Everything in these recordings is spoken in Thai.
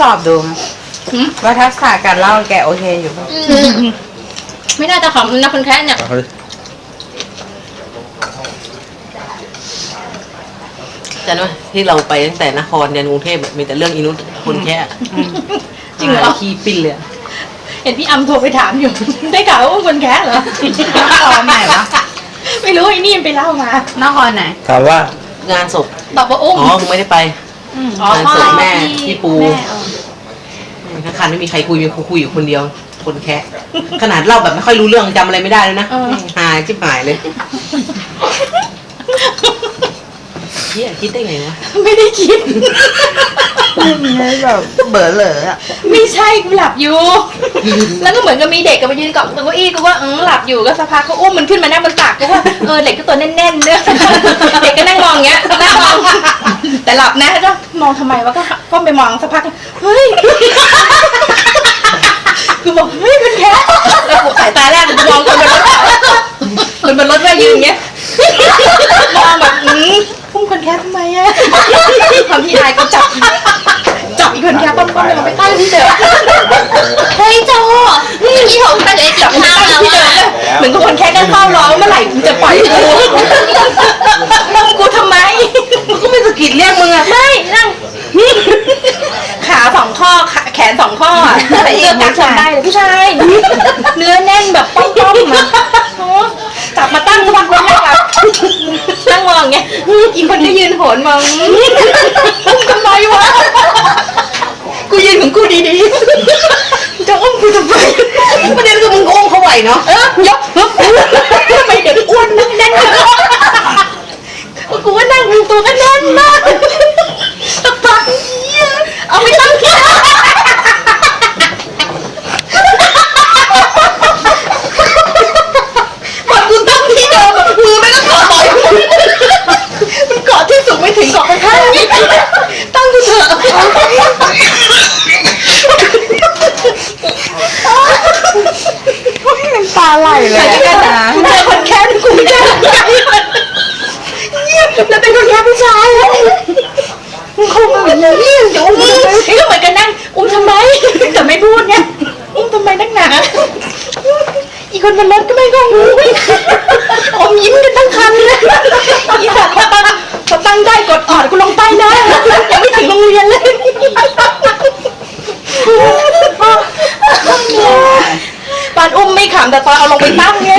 สอบดูหืมว่าทักษะการเล่าแกโอเคอยู่ปะไม่น่าจะขำนะคนแค่เนี่ยเอาเขาดิจำได้ไหมที่เราไปตั้งแต่นครยันกรุงเทพอะมีแต่เรื่องอินุตคนแค่จริงเหรอหายขี้ปิ้นเลยอะเห็นพี่อัมโทรไปถามอยู่ ได้ข่าวว่าคนแค่เหรอตอนไหนวะ ไม่รู้ไอ้นี่มันไปเล่ามานครไหน ถามว่างานศพตอบว่าอุ้มอ๋อมึงไม่ได้ไปอ๋อ งานศพแม่พี่ปูแม่เออทั้งคันไม่มีใครคุยมีคุยอยู่คนเดียว คนแค่ขนาดเล่าแบบไม่ค่อยรู้เรื่องจำอะไรไม่ได้เลยนะเออหายจิบหายเลยเฮียคิดได้ไงวะไม่ได้คิด ไม่แบบเบอเหลออะไม่ใช่กูหลับอยู่ แล้วก็เหมือนกับมีเด็กกับมายืนเกาะตรงเก้าอี้กูว่าเออหลับอยู่ก็สักพักก็อุ้มมันขึ้นมานั่งบนตักกูว่าเออเด็กก็ตัวแน่นๆเนี่ยเด็กก็นั่งมองอย่างเงี้ยนั่งมองแต่หลับนะแล้วก็ มองทำไมวะก็ก้มไปมองสักพักเฮ้ยกูบอกเฮ้ยคนแค่แล้วกูสายตาแรกกูมองคนบนรถคนบนรถว่ายืนอย่างเงี้ยมองแบบอืมพุ่งคนแค่ทำไมอะทำพี่อายก็จับจับอีกคนแค่ป้อมๆเลยเอาไปตั้งที่เดิมเฮ้ยโจนี่ผมไปเลยกิจันบมือข้าวตั้งแล้วที่เดิมอะเลยเหมือนกับคนแค่นั่งเฝ้ารอว่าเมื่อไหร่กูจะปล่อยกูกูทำไม ก็ไม่สะกิดเรียกมึงอะ ไม่นั่งขาสองข้อขาแขน สองข้ออะแต่อีกจับจำได้เลยผู้ชายเนื้อแน่นแบบป้อมๆอะโอ้จับมาตั้งสักพักแล้วนั่งแบบนั่งมองอย่างเงี้ยอีกคนก็ยืนโหนมองอุ้มทำไมวะกูยืนของกูดีๆจะอุ้มกูทำไมประเด็นคือมึงโอ้งเขาไหวเนาะเออยกฮึบทำไมเด็กอ้วนนั่งแน่นจังกูว่านั่งดูตัวก็แน่นมากตะปักเหี้ยเอาไปตั้งที่บอกกูตั้งที่เดิมอะมือไม่ต้องเกาะต่อยมันเกาะที่สูงไม่ถึงเกาะข้างๆตั้งกูเถอะ น้ำตาไหลเลย ใคร อะ กันนะแต่คนแค่กูไม่ได้ใจเยี่ยม แล้วเป็นคนแค่ผู้ชายมึงคงเหมือนเลยนี่จะอุ้มก็เหมือนกันนั่งอุ้มทำไมแต่ไม่พูดไงอุ้มทำไมนักหนาอีกคนมันรถก็ไม่ก็หูอมยิ้มกันทั้งคันเลยอีสัตว์พอตั้งพอตั้งได้กดออดกูลงใต้ได้ยังไม่ถึงโรงเรียนเลยตอนอุ้มไม่ขำแต่ตอนเอาลงไปตั้งเนี่ย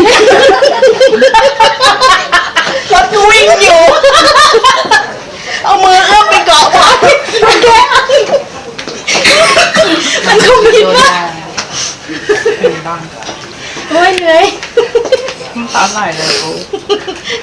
รถวิ่งอยู่ เอามือเอื้อมไปเกาะไว้ แกมันคงคิดว่าโอ้ยเหนื่อยน้ำตาไหลเลยกู